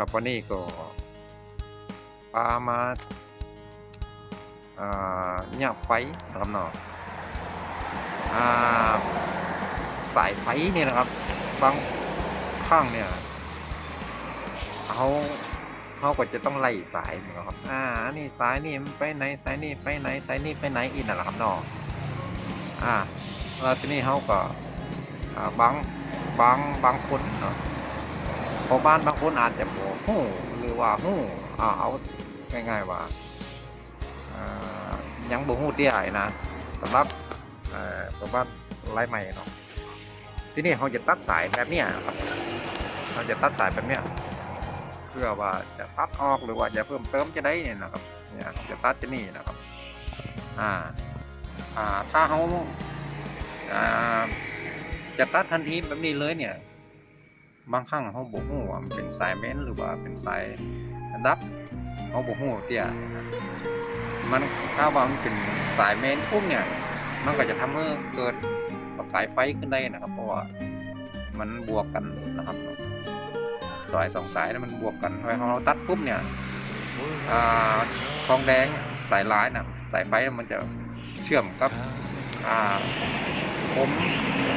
ครับวันนี้ก็ปามาเนี่ยไฟนะครับเนาะอ่าสายไฟเนี่ยนะครับ บางข้างเนี่ยเขาเขาก็จะต้องไล่สายนะครับ อ่าอันนี่สายนี่มันไปไหนสายนี่ไปไหนสายนี่ไปไหนอีกนั่นแหละครับเนาะอ่าแล้วทีนี้เขาก็บางบางบางคนเนาะ พอบ้านบางคนอาจจะบอกหู้หรือว่าหู้อ่าเอาง่ายๆว่าอ่ายังบ่หู้เตี้ยไอ้นะสำหรับอ่อตัวบ้านไร้ใหม่เนาะที่นี่เขาจะตัดสายแบบเนี้ยครับเราจะตัดสายแบบเนี้ยเพื่อว่าจะตัดออกหรือว่าจะเพิ่มเติมจะได้เนี่ยนะครับเนี่ยจะตัดจะนี่นะครับอ่าอ่าถ้าเขาอ่าจะตัดทันทีแบบนี้เลยเนี่ย บางครั้งเขาบอกฮู้ว่ามันเป็นสายเม้นหรือว่าเป็นสายดับเขาบอกฮู้เตี้ยมันถ้าว่ามันเป็นสายเม้นปุ๊บเนี่ยมันก็จะทำให้เกิดประกายไฟขึ้นได้นะครับ เพราะว่ามันบวกกันนะครับสายสองสายนั้นมันบวกกันพอเราตัดปุ๊บเนี่ยทองแดงสายร้ายนะสายไฟมันจะเชื่อมกับผม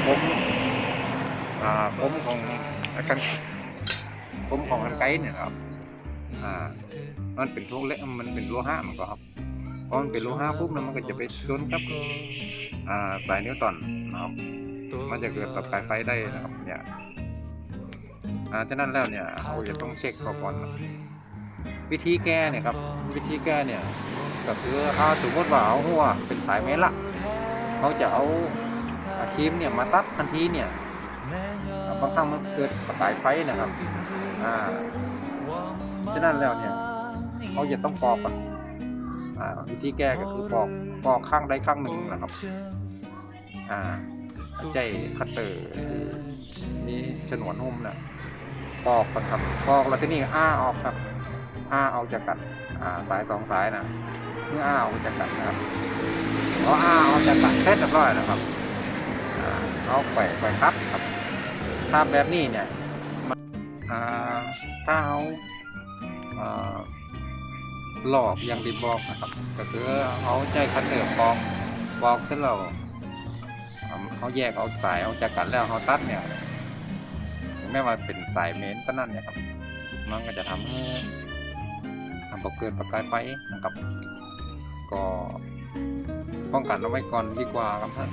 ผมผมของ กันผมของกันไกด์เนี่ยครับ อ่า มันเป็นโลเละมันเป็นโลหะมันก็ครับพอมันเป็นโลหะปุ๊บมันก็จะไปชนกับอ่าสายนิ้วตันนะครับ มันจะเกิดประกายไฟได้นะครับ เนี่ยอ่าฉะนั้นแล้วเนี่ยเราจะต้องเช็คก่อนวิธีแก้เนี่ยครับ วิธีแก้เนี่ยก็คือถ้าสมมติว่าเอาหัวเป็นสายเมละเขาจะเอาอาครีมเนี่ยมาตัดทันทีเนี่ย บางครั้งมันเกิดประกายไฟนะครับอ่าฉะนั้นแล้วเนี่ยเขาจะต้องปอกก่อนอ่าวิธีแก้ก็คือปอกปอกข้างใดข้างหนึ่งนะครับอ่าใจคัตเตอร์นี่ฉนวนหุ้มนะปอกก่อนครับปอกแล้วที่นี่อ้าออกครับ อ้าออกจากกันอ่าสายสองสายนะเมื่ออ้าออกจากกันนะครับพออ้าออกจากกันเสร็จเรียบร้อยนะครับอ่าเอาไปไปครับครับ ภาพแบบนี้เนี่ยถ้าเอาหลอกอย่างที่บอกนะครับก็คือเอาใจคันเตอร์ปอกปอกขึ้นเราเขาแยกเอาสายเอาจากกันแล้วเขาตัดเนี่ยถึงแม้ว่าเป็นสายเมนก็นั่นเนี่ยครับมันก็จะทำให้ทำให้เกิดประกายไฟนะครับ ก็ป้องกันเอาไว้ก่อนดีกว่าครับท่าน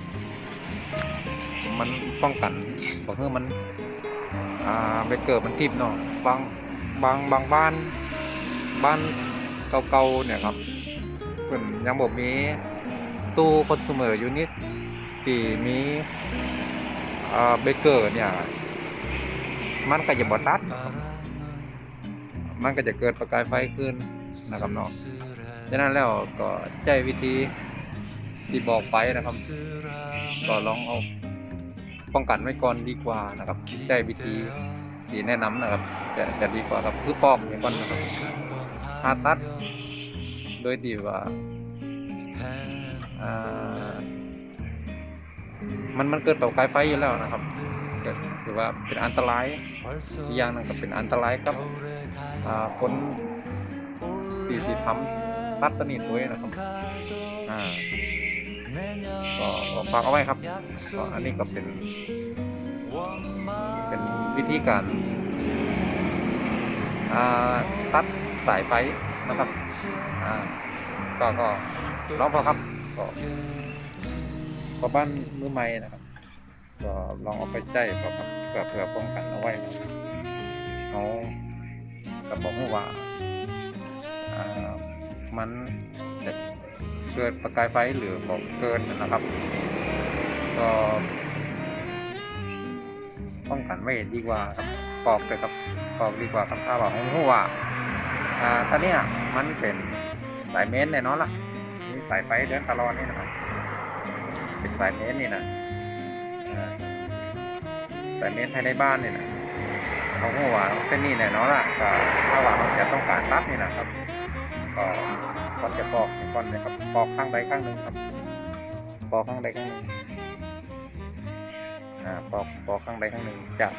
มันป้องกันบอกเพื่อมันอ่าไปเกิดมันทิพเนาะบางบางบางบ้าน บ้านเก่าๆเนี่ยครับเพิ่นยังบอกมีตู้คอน sumer อยู่นิดที่มีอ่าเบเกอร์เนี่ยมันก็จะบ่ตัดมันก็จะเกิดประกายไฟขึ้นนะครับเนาะฉะนั้นแล้วก็ใจวิธีที่บอกไปนะครับ ก็ลองเอาป้องกันไว้ก่อนดีกว่านะครับได้วิธีที่แนะนำนะครับ จะจะดีกว่าครับคือปอกอย่างก่อนนะครับผ่าตัด โดยที่ว่ามันมันเกิดประกายไฟอยู่แล้วนะครับถือว่าเป็นอันตรายอีกอย่างนึงก็เป็นอันตรายกับอ่าคนที่ที่ทำตัดตนิดด้วยนะครับอ่า ก็ฝากเอาไว้ครับก็อันนี้ก็เป็น เป็นวิธีการตัดสายไฟนะครับก็ก็ลองพอครับก็ก็บ้านมือใหม่นะครับ ก็ลองเอาไปใจพอครับเพื่อเพื่อป้องกันเอาไว้นะครับเขาก็บอกว่าอ่ามันจะ เกิดประกายไฟหรือบอกเกินนะครับ ก็ป้องกันไว้ดีกว่าครับปอกเลยครับปอกดีกว่าครับถ้าบอกให้รู้ว่าอ่าตอนนี้มันเป็นสายเมนแน่นอนล่ะนี่สายไฟเดินตลอดนี่นะครับเป็นสายเมนนี่นะสายเมนภายในบ้านนี่นะเขาหัวเส้นนี้แน่นอนล่ะถ้าว่าเราจะต้องการตัดนี่นะครับก็ ก่อนจะปอกก่อนนะครับปอกข้างใดข้างหนึ่งครับ ปอกข้างใดข้างหนึ่งอ่าปอกปอกข้างใดข้างหนึ่งจะ